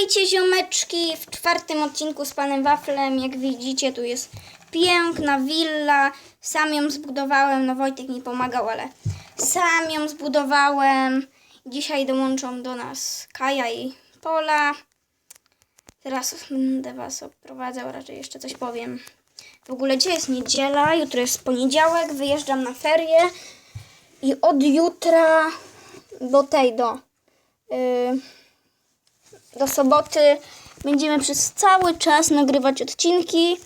Witajcie ziomeczki w czwartym odcinku z panem Waflem. Jak widzicie, tu jest piękna willa. Sam ją zbudowałem. No Wojtek mi pomagał, ale sam ją zbudowałem. Dzisiaj dołączą do nas Kaja i Pola. Teraz będę was oprowadzał, raczej jeszcze coś powiem. W ogóle dzisiaj jest niedziela, jutro jest poniedziałek, wyjeżdżam na ferie i od jutra do tej, do... Yy, do soboty będziemy przez cały czas nagrywać odcinki.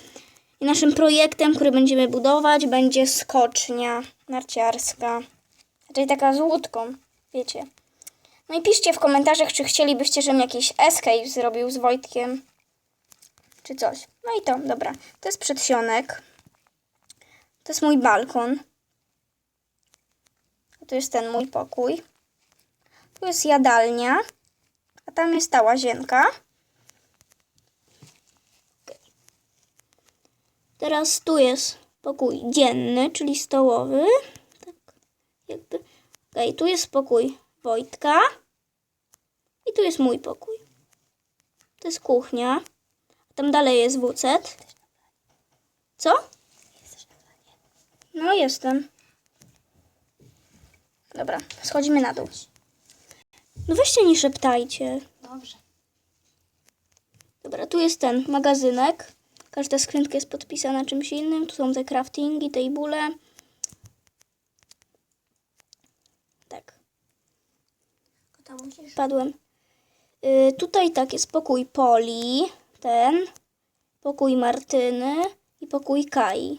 I naszym projektem, który będziemy budować, będzie skocznia narciarska. Czyli taka z łódką, wiecie. No i piszcie w komentarzach, czy chcielibyście, żebym jakiś escape zrobił z Wojtkiem. Czy coś. No i to, dobra. To jest przedsionek. To jest mój balkon. To jest ten mój pokój. Tu jest jadalnia. A tam jest ta łazienka. Teraz tu jest pokój dzienny, czyli stołowy. Tak, jakby. Okej, tu jest pokój Wojtka. I tu jest mój pokój. To jest kuchnia. Tam dalej jest WC. Co? No jestem. Dobra, schodzimy na dół. No weźcie nie szeptajcie. Dobrze. Dobra, tu jest ten magazynek. Każda skrzynka jest podpisana czymś innym. Tu są te craftingi, te bóle. Tak, To musisz. padłem. Y, tutaj tak jest pokój Poli, ten, pokój Martyny i pokój Kai.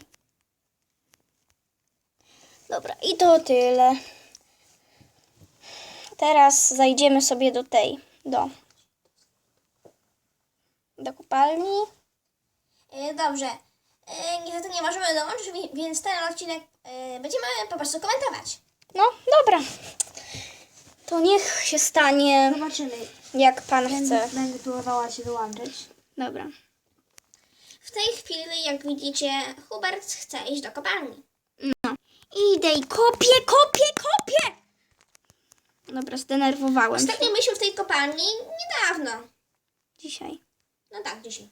Dobra, i to tyle. Teraz zajdziemy sobie do tej, do, do kopalni. E, dobrze. E, niestety nie możemy dołączyć, wi- więc ten odcinek e, będziemy po prostu komentować. No, dobra. To niech się stanie, Zobaczymy. jak pan chce. Będę, próbowała się dołączyć. Dobra. W tej chwili, jak widzicie, Hubert chce iść do kopalni. Idę i kopię, kopię, kopię! Dobra, zdenerwowałem się Ostatnio byliśmy w tej kopalni niedawno. dzisiaj. No tak, dzisiaj.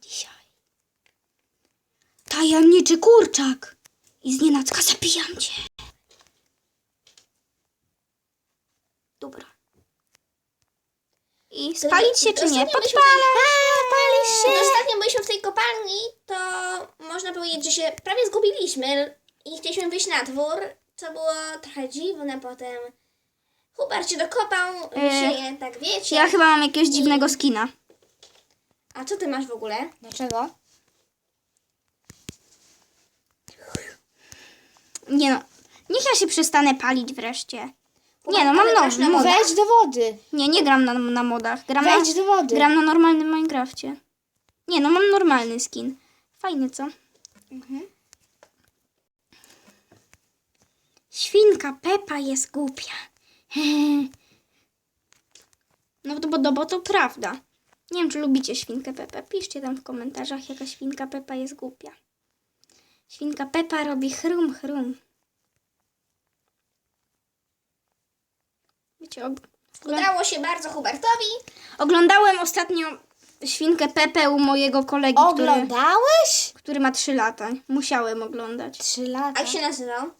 Dzisiaj. Tajemniczy kurczak! I znienacka zabijam cię. Dobra. I spalić się czy nie? Podpalę! Gdy się! ostatnio byliśmy w tej kopalni, to można powiedzieć, że się prawie zgubiliśmy i chcieliśmy wyjść na dwór, co było trochę dziwne potem. Hubert się dokopał, E, się tak wiecie. Ja chyba mam jakiegoś dziwnego skina. A co ty masz w ogóle? Dlaczego? Nie no. Niech ja się przestanę palić wreszcie. Nie no, mam Ale grasz nowy. na modach? Wejdź do wody. nie, nie gram na, na modach. Gram na, Wejdź do wody. gram na normalnym Minecrafcie. Nie no, mam normalny skin. Fajny, co? Świnka Pepa jest głupia. No to bo, no bo to prawda. Nie wiem, czy lubicie świnkę Pepę. Piszcie tam w komentarzach, jaka świnka Pepa jest głupia. Świnka Pepa robi chrum, chrum. Wiecie, og- Udało się bardzo Hubertowi. oglądałem ostatnio świnkę Pepę u mojego kolegi, który, Oglądałeś? który ma 3 lata. Musiałem oglądać. Trzy A lata. jak się nazywał?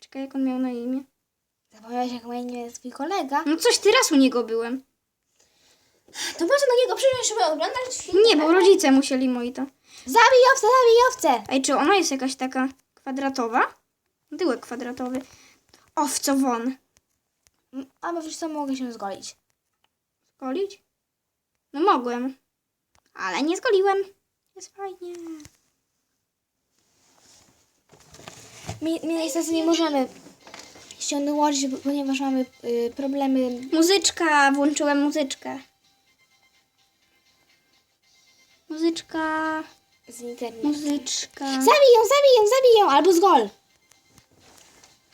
Czekaj, jak on miał na imię? Zapomniałeś, jak ma imię twój kolega? No coś, ty raz u niego byłem. To może do niego przyjść, żeby oglądać film? Nie, bo rodzice musieli moi to. Zabij owce, zabij owce! Ej, czy ona jest jakaś taka kwadratowa? Tyłek kwadratowy. Owco won. Mm, A bo wiesz co, mogę się zgolić. Zgolić? No mogłem. Ale nie zgoliłem. Jest fajnie. My, my niestety nie możemy dołączyć, bo- ponieważ mamy y, problemy. Muzyczka, włączyłem muzyczkę. Muzyczka, z internetem. muzyczka, Zabij ją, zabij ją, zabij ją! Albo zgol!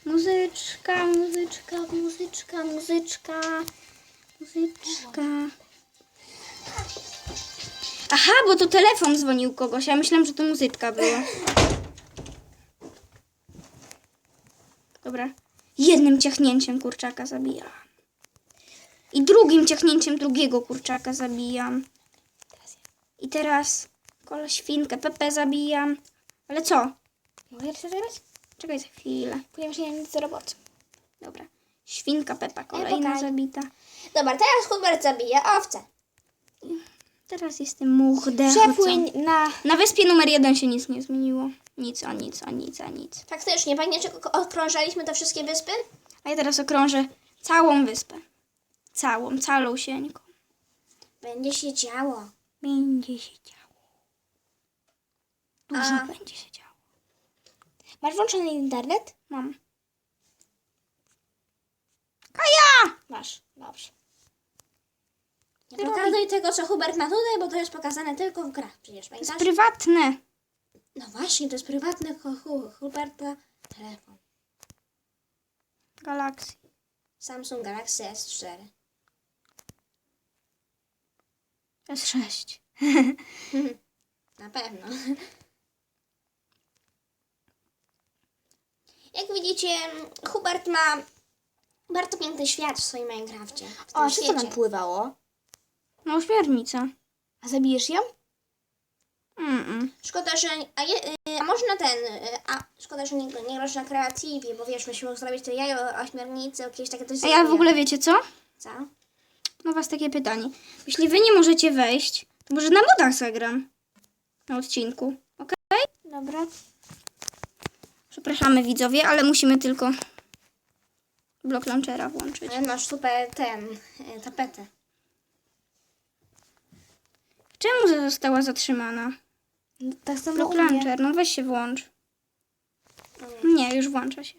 muzyczka, muzyczka, muzyczka, muzyczka, muzyczka. Aha, bo to telefon dzwonił kogoś. Ja myślałam, że to muzyczka była. Dobra. Jednym ciachnięciem kurczaka zabija. I drugim ciachnięciem drugiego kurczaka zabijam. I teraz kola świnkę, Pepe zabijam. Ale co? Mogę resetować? Czekaj za chwilę. Ponieważ nie mam nic do roboty. Dobra. Świnka Pepa kolejna pokaż. zabita. Dobra, teraz Hubert zabija owce. Teraz jestem mordercą. Przepłyń na... Na wyspie numer jeden się nic nie zmieniło. Nic, a nic, a nic, a nic. Faktycznie, pamiętacie, jak okrążaliśmy te wszystkie wyspy? A ja teraz okrążę całą wyspę. Całą, calusieńką. Będzie się działo. Będzie się działo. Dużo A. będzie się działo. Masz włączony internet? Mam. Kaja! Masz. Dobrze. Nie pokazuj tego, co Hubert ma tutaj, bo to jest pokazane tylko w grach. Przecież To jest pamiętasz? prywatne. No właśnie, to jest prywatny Hu- Hu- Huberta telefon. Galaxy. Samsung Galaxy S4. S6. Na pewno. Jak widzicie, Hubert ma bardzo piękny świat w swoim Minecrafcie. W tym O, a co świecie. tam pływało? No ośmiornica. A zabijesz ją? Mm-mm. Szkoda, że. A, je, y, a można ten. y, A szkoda, że nie, nie grasz na kreatywie, bo wiesz, musimy zrobić to jajo, ośmiornicy, jakieś takie coś. A ja w ogóle wiecie co? Co? No was takie pytanie. Jeśli wy nie możecie wejść, to może na modach zagram. Na odcinku. Ok? Dobra. Przepraszamy widzowie, ale musimy tylko blok launchera włączyć. Ale masz super ten. y, tapetę. Czemu została zatrzymana? No, tak samo u mnie. launcher, no weź się włącz. Nie, już włącza się.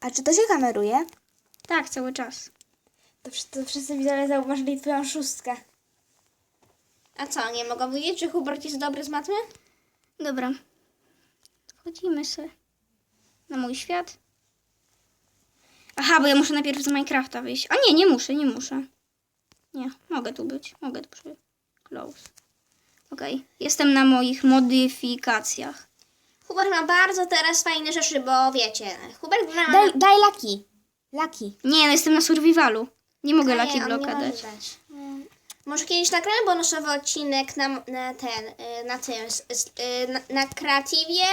A czy to się kameruje? Tak, cały czas. To, wsz- to wszyscy widzowie zauważyli twoją szóstkę. A co, nie mogą wiedzieć, że Hubert jest dobry z matmy? Dobra. Wchodzimy sobie na mój świat. Aha, bo ja muszę najpierw z Minecrafta wyjść. A nie, nie muszę, nie muszę. Nie, mogę tu być. Mogę tu przy... Close. Okej, jestem na moich modyfikacjach. Hubert ma bardzo teraz fajne rzeczy, bo wiecie, Hubert gra... Daj, daj laki. Laki. Nie, no jestem na survivalu. Nie mogę A nie, Lucky on Blocka nie może dać. dać. Może kiedyś nagramy bonusowy odcinek na, na ten, y, na tym, y, na, na kreatywie,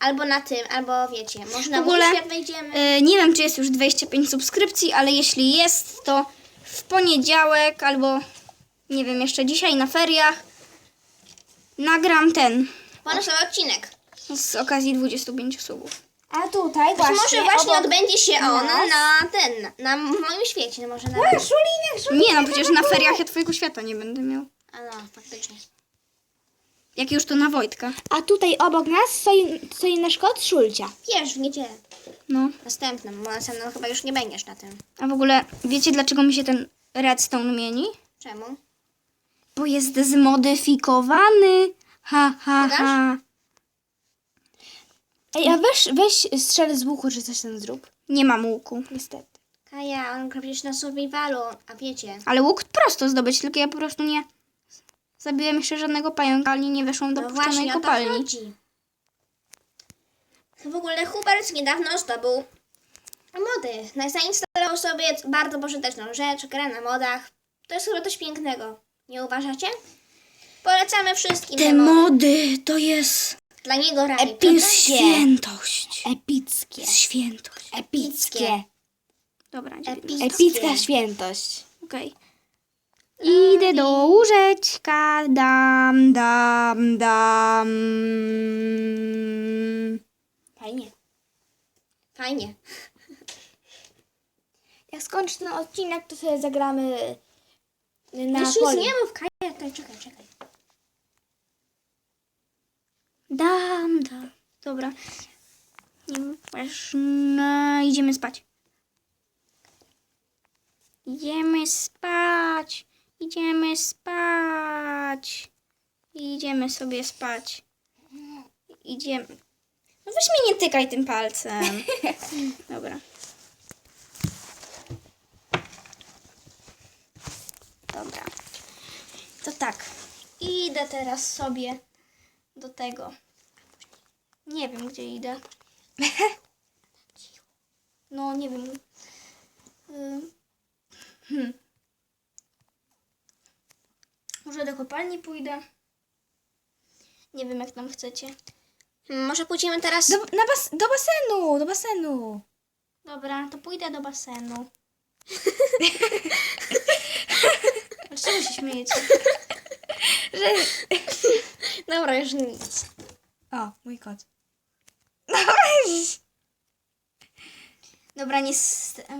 albo na tym, albo wiecie, może na W ogóle, świat wejdziemy. E, nie wiem, czy jest już 25 subskrypcji, ale jeśli jest, to w poniedziałek albo nie wiem, jeszcze dzisiaj na feriach nagram ten Bonusowy odcinek. z okazji 25 subów. A tutaj właśnie może właśnie obok... odbędzie się on nas. na ten, na, moim świecie, no może na... Szulinek, szulinek. Nie, no przecież na feriach ja twojego świata nie będę miał. A no, faktycznie. Jak już to na Wojtka. A tutaj obok nas stoi, stoi nasz kot Szulcia. Wiesz, w niedzielę. No. Następnym, bo następnym chyba już nie będziesz na tym. A w ogóle wiecie dlaczego mi się ten redstone mieni? Czemu? Bo jest zmodyfikowany. Ha, ha, ha. Ej, a weź, weź strzel z łuku, czy coś tam zrób. Nie mam łuku. Niestety. Kaja, on gra przecież na survivalu, a wiecie. Ale łuk prosto zdobyć, tylko ja po prostu nie zabiłem jeszcze żadnego pająka, ani nie weszłam do No puszczonej właśnie o to kopalni. chodzi. W ogóle Hubert niedawno zdobył mody. Zainstalował sobie bardzo pożyteczną rzecz, grę na modach. To jest chyba coś pięknego. Nie uważacie? Polecamy wszystkim Te mody. mody to jest Dla niego raj, prawda? świętość. Epickie. Świętość. Epickie. Dobra, Epickie. Epicka świętość. okej. Idę do łóżeczka, dam, dam, dam. Fajnie. Fajnie. Jak skończysz ten odcinek, to sobie zagramy na poli. nic nie mów, Kaja. Czekaj, czekaj, czekaj. Dam, dam. Dobra. Ważne. Idziemy spać. Idziemy spać. Idziemy spać. Idziemy sobie spać. Idziemy. No weź mnie nie tykaj tym palcem. Dobra. Tak. Idę teraz sobie do tego. Nie wiem, gdzie idę. No, nie wiem. Hmm. Może do kopalni pójdę? Nie wiem, jak tam chcecie. Hmm, Może pójdziemy teraz... Do, na bas, do basenu, do basenu. Dobra, to pójdę do basenu. Czego się śmiejecie? Że... Dobra, już nic. O, mój kot. Dobra, nie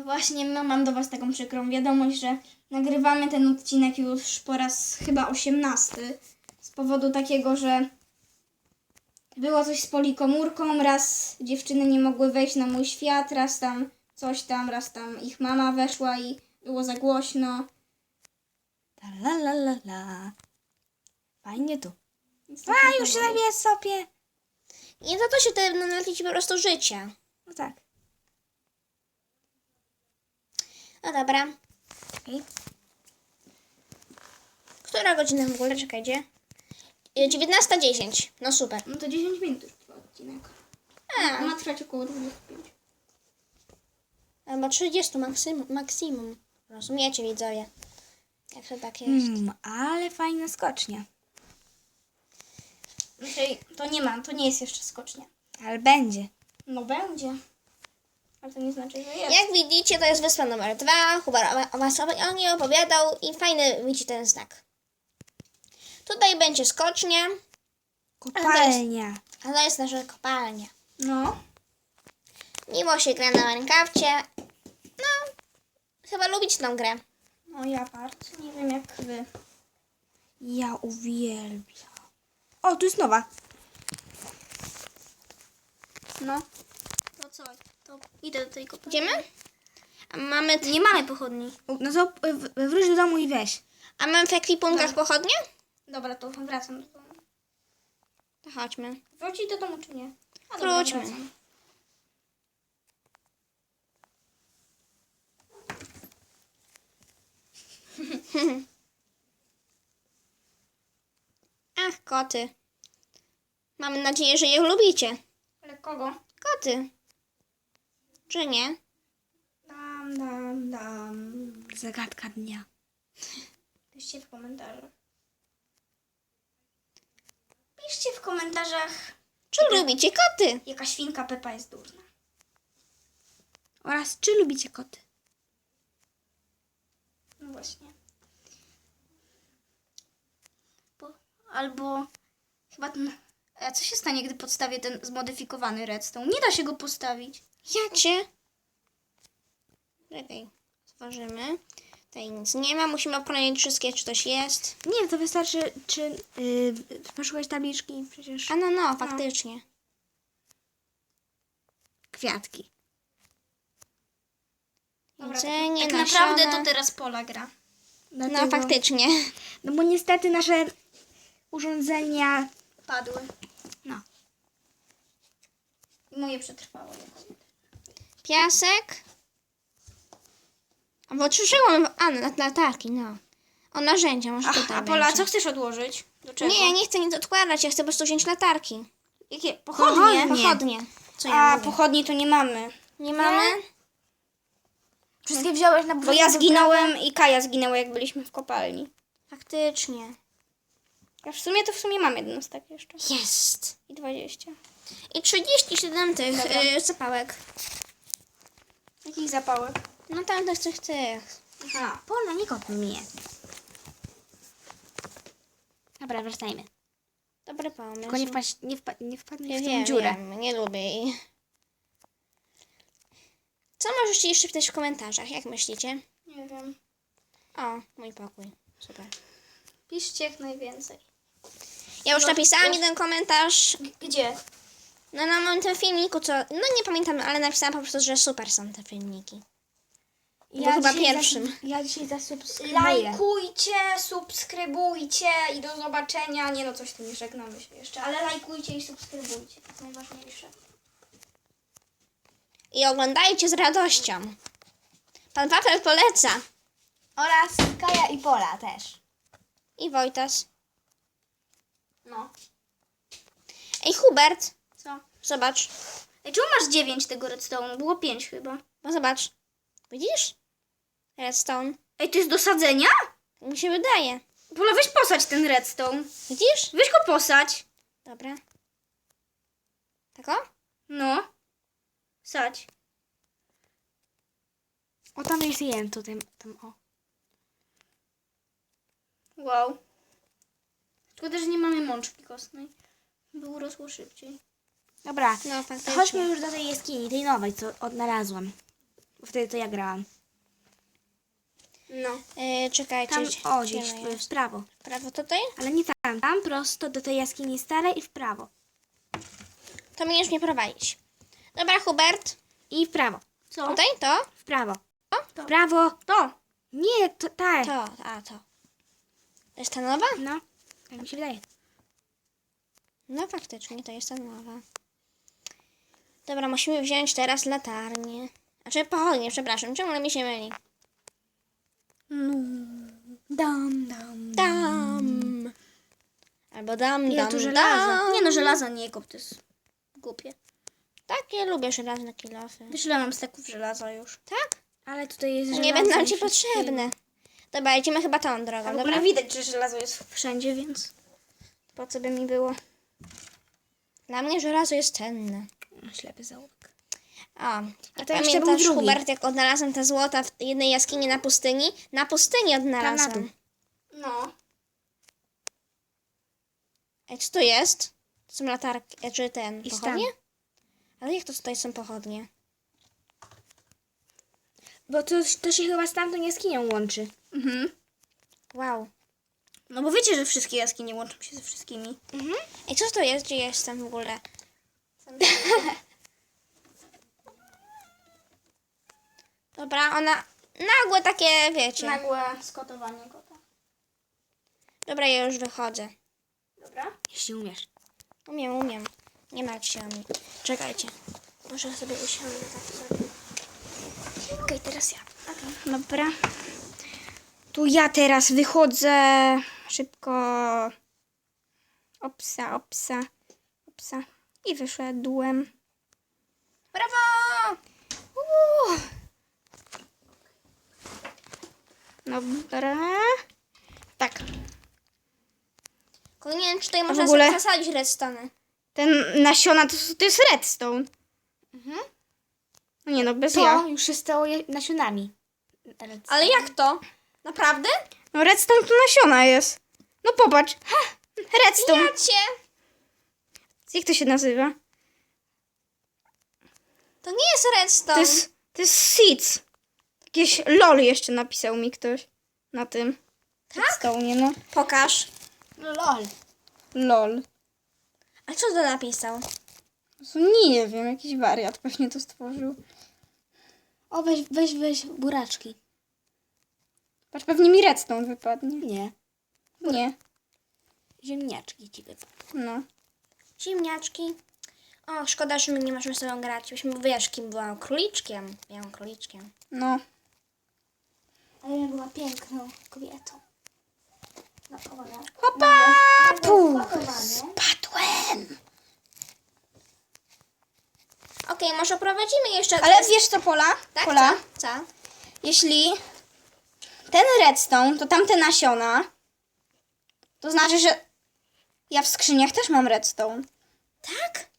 właśnie no, mam do Was taką przykrą wiadomość, że nagrywamy ten odcinek już po raz chyba 18. Z powodu takiego, że było coś z polikomórką, raz dziewczyny nie mogły wejść na mój świat, raz tam coś tam, raz tam ich mama weszła i było za głośno. La la la la. Fajnie tu. A, już się nawie sobie. I za to się te ci po prostu życie. No tak. No dobra. Okej. Która godzina w ogóle? Czekajcie. Y, 19.10. No super. No to 10 minut już trwa odcinek. A, Ma trwać około 25. albo 30 maksymum. maksimum. Rozumiecie, widzowie? Jak to tak jest? Mm, ale fajna skocznia. Znaczy, to nie ma, to nie jest jeszcze skocznia. Ale będzie. No będzie. Ale to nie znaczy, że jest. Jak widzicie, to jest wyspa numer dwa. O was o niej opowiadał i fajny widzi ten znak. Tutaj będzie skocznia, Kopalnia. a to jest nasza kopalnia. No. Miło się gra na rękawcie. No, chyba lubicie tą grę. No ja bardzo. Nie wiem jak wy. Ja uwielbiam. O, tu jest nowa. No. To co? To idę do tej kopalni. Idziemy? A mamy, Nie mamy pochodni. No to wróć do domu i weź. a mamy w ekwipunkach pochodnie? Dobra, to wracam do domu. To chodźmy. Wrócić do domu czy nie? A Wróćmy. wracam. Ach, koty. Mamy nadzieję, że je lubicie. Ale kogo? Koty. Czy nie? Dam, dam, dam. Zagadka dnia. Piszcie w komentarzach. Piszcie w komentarzach, Czy lubicie koty? jaka świnka Pepa jest durna. Oraz czy lubicie koty? No właśnie. Bo, albo chyba ten... A co się stanie, gdy podstawię ten zmodyfikowany redstone? Nie da się go postawić. Ja cię. Czekaj. Stworzymy. Tutaj nic nie ma. Musimy oprawić wszystkie, czy coś jest. Nie, to wystarczy, czy yy, poszukać tabliczki, przecież A no, no, faktycznie. kwiatki. Jedzenie, tak nasiona. naprawdę to teraz Pola gra. No, Dlatego- faktycznie. No bo niestety nasze urządzenia... Padły. No. I moje przetrwało. Piasek. A bo otrzyżyłam. A, na latarki, no. O, narzędzia, może Ach, tutaj a Pola, będzie. co chcesz odłożyć? Do czego? Nie, ja nie chcę nic odkładać, ja chcę po prostu wziąć latarki. Jakie? Pochodnie? Pochodnie. Co ja A, mówię? pochodni to nie mamy. Nie mamy? Wszystkie wziąłeś na Bo ja zginąłem i Kaja zginęła, jak byliśmy w kopalni. Faktycznie. Ja w sumie to w sumie mam jedną tak jeszcze. Jest. I 20. I 37 tych Dobra. y, zapałek. Jakich zapałek? No tam tych, tych, tych. Aha, Pola, nie kopnij mnie. Dobra, wracajmy. Dobry pomysł. Tylko nie, wpaść, nie, wpa, nie wpadnij w tą wiem, dziurę. wiem, nie lubię jej. Co możecie jeszcze pisać w komentarzach? Jak myślicie? Nie wiem. O, mój pokój. Super. Piszcie jak najwięcej. Ja już No, napisałam już- jeden komentarz. Gdzie? No na moim tym filmiku, co... No nie pamiętam, ale napisałam po prostu, że super są te filmiki. Bo chyba dzisiaj pierwszym. Zas, ja dzisiaj zasubskrybuję. Lajkujcie, subskrybujcie i do zobaczenia. Nie no, coś tu nie żegnamy się jeszcze, ale lajkujcie i subskrybujcie. To najważniejsze. I oglądajcie z radością. Pan Wafel poleca. Oraz Kaja i Pola też. I Wojtas. No. Ej, Hubert. Co? Zobacz. Ej, czemu masz 9 tego redstone? Było 5 chyba. No zobacz. Widzisz? Redstone. Ej, to jest do sadzenia? Tak Mi się wydaje. Pola, weź posać ten redstone. Widzisz? Weź go posać. Dobra. Tako? No. Sadź. O, tam jest jeden, tutaj, tam, o. Wow. Szkoda, że nie mamy mączki kostnej. By urosło szybciej. Dobra, No, faktycznie. chodźmy już do tej jaskini, tej nowej, co odnalazłam. Bo wtedy to ja grałam. No. Yy, czekajcie. Tam, o, gdzie gdzieś ona w, jest? w prawo. Prawo tutaj? Ale nie tam, tam prosto do tej jaskini starej i w prawo. To mnie już nie prowadzić. Dobra, Hubert. I w prawo. Co? Tutaj? To? W prawo. W prawo. To. Nie, to tak. To, a to. To jest ta nowa? No, tak mi się wydaje. No faktycznie, to jest ta nowa. Dobra, musimy wziąć teraz latarnię. Znaczy pochodnie, przepraszam, ciągle mi się myli. Dam, dam. Dam. Albo dam, Ile dam, tu żelaza? dam. Nie no, żelaza nie kop, to jest głupie. Tak, ja lubię żelazne kilofy. Wiesz, ile mam steków żelaza już. Tak? Ale tutaj jest Nie żelazo będą i ci wszystkiego. potrzebne. Dobra, idziemy chyba tą drogą, A w dobra? widać, że żelazo jest wszędzie, więc po co by mi było? Dla mnie żelazo jest cenne. Ślepy zaułek. O, A to jeszcze był drugi. Hubert, jak odnalazłem te złota w jednej jaskini na pustyni? Na pustyni Tam na odnalazłem. No. Ej, co to jest? To są latarki, e, czy ten, I pochodnie? Ale jak to tutaj są pochodnie? Bo to, to się chyba z tamtą jaskinią łączy. Mhm. Wow. No bo wiecie, że wszystkie jaskinie łączą się ze wszystkimi. Ej, co to jest? Gdzie jestem w ogóle? Dobra, ona nagłe takie, wiecie. Nagłe skotowanie kota. Dobra, ja już wychodzę. Dobra. Jeśli umiesz. Umiem, umiem. Nie martw się o mnie. Czekajcie. Muszę sobie usiąść tak sobie. Okej, teraz ja. Dobra. Tu ja teraz wychodzę szybko. Opsa, opsa, opsa. I wyszedłem. Brawo! Uuu. Dobra. Tak. Tylko nie wiem, czy tutaj można ogóle- zasadzić redstone. Ten nasiona to, to jest redstone. No nie no, bez To ja. już się stało je- nasionami. Ale jak to? Naprawdę? No redstone to nasiona jest. No popatrz. Ha, redstone. Jacie! Jak to się nazywa? To nie jest redstone. To jest, to jest seeds. Jakieś lol jeszcze napisał mi ktoś na tym. Tak? nie no. Pokaż. Lol. Lol. A co to napisał? Nie wiem, jakiś wariat pewnie to stworzył. O, weź, weź, weź buraczki. Patrz, pewnie mi redstone wypadnie. Nie. Nie. Ziemniaczki ci wypadły. No. Ziemniaczki. O, szkoda, że my nie możemy sobą grać. Byśmy wiesz, kim byłam króliczkiem. Byłam króliczkiem. No. Ale ja była piękną kobietą. No, uwaga. Hopa! Puh. Spadłem. Okej, może prowadzimy jeszcze... Ale wiesz co, Pola? Tak, Pola, co? Co? jeśli ten redstone to tamte nasiona, to znaczy, że ja w skrzyniach też mam redstone. Tak?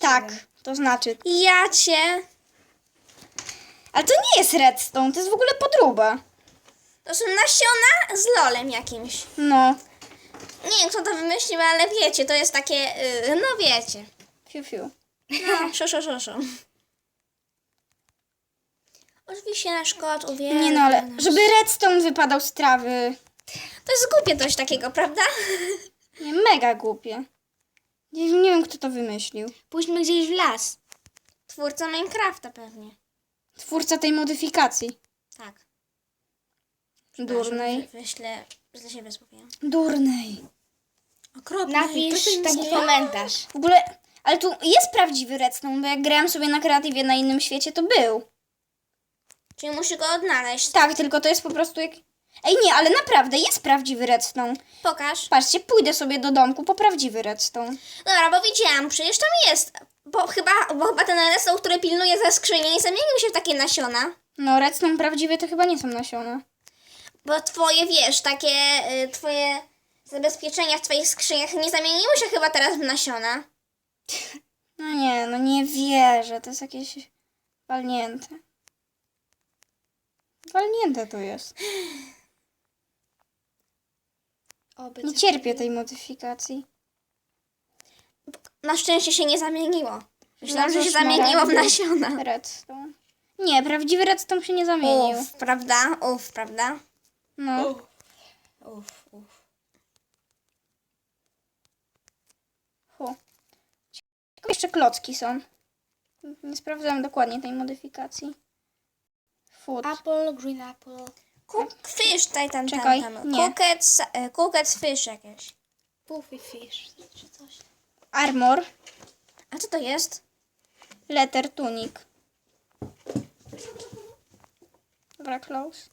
Tak, to znaczy. Ja cię. Ale to nie jest redstone, to jest w ogóle podróba. To są nasiona z lolem jakimś. No. Nie wiem, kto to wymyślił, ale wiecie, to jest takie... Yy, no wiecie. Fiu, fiu. No, szo, szo, szo, szo. Oczywiście nasz kot uwielbia Nie no, ale nas. żeby redstone wypadał z trawy. To jest głupie coś takiego, prawda? Nie, mega głupie. Nie, nie wiem, kto to wymyślił. Pójdźmy gdzieś w las. Twórca Minecrafta pewnie. Twórca tej modyfikacji. Tak. Durnej. Wyślę, źle się wysłowiłam. Durnej. Napisz taki komentarz. W ogóle, ale tu jest prawdziwy redstone, bo jak grałam sobie na kreatywie na innym świecie, to był. Czyli musi go odnaleźć. Tak, tylko to jest po prostu jak... Ej, nie, ale naprawdę jest prawdziwy redstone. Pokaż. Patrzcie, pójdę sobie do domku po prawdziwy redstone. Dobra, bo widziałam, przecież tam jest. Bo chyba, bo chyba ten redstone, który pilnuje ze skrzyni, nie zamienił się w takie nasiona. No, redstone prawdziwy to chyba nie są nasiona. Bo twoje, wiesz, takie y, twoje zabezpieczenia w twoich skrzyniach nie zamieniły się chyba teraz w nasiona. No nie, no nie wierzę, to jest jakieś walnięte. Walnięte to jest. Oby Nie cierpię tej modyfikacji. Na szczęście się nie zamieniło. Myślałam, że się zamieniło w nasiona. Redstone. Nie, prawdziwy redstone się nie zamienił. Uf, prawda? Uf, prawda? No. Uf, uf. Fu. Ciekawe, jeszcze klocki są. Nie sprawdzałem dokładnie tej modyfikacji. Food. Apple, green apple. Cook fish, tutaj tam, Czekaj, tam, tam. nie. Cooked, sa- e, cooked fish jakieś. Puffy fish, czy coś. Armor. A co to jest? Letter tunic. Dobra, close.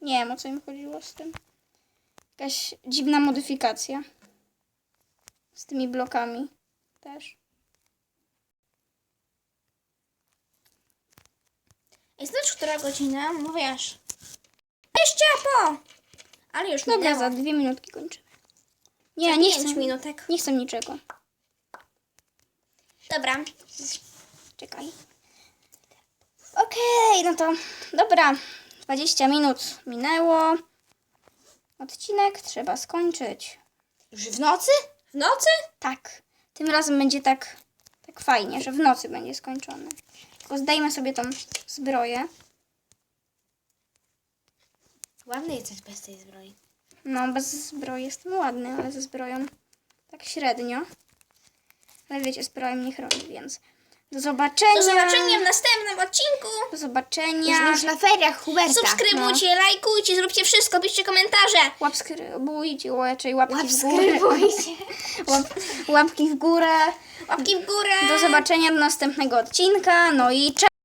Nie wiem o co im chodziło z tym. Jakaś dziwna modyfikacja. Z tymi blokami też. Ej, znasz, która godzina? Mówisz. Jeszcze po! Ale już Dobra, minęło. za dwie minutki kończymy. Nie, Za nie pięć chcę, minutek. nie chcę niczego. Dobra. Czekaj. Okej, no to dobra. 20 minut minęło. Odcinek trzeba skończyć. Już w nocy? W nocy? Tak. Tym razem będzie tak, tak fajnie, że w nocy będzie skończony. Tylko zdejmę sobie tą zbroję. Ładny jesteś bez tej zbroi. No, bez zbroi jestem ładny, ale ze zbroją tak średnio. Ale wiecie, zbroja mnie chroni, więc do zobaczenia. Do zobaczenia w następnym odcinku. Do zobaczenia. Już, już na feriach Huberta. Subskrybujcie, lajkujcie, zróbcie wszystko, piszcie komentarze. Łapskrybujcie, raczej łapki w górę. Łap, łapki w górę. Łapki w górę. Do zobaczenia do następnego odcinka. No i cześć!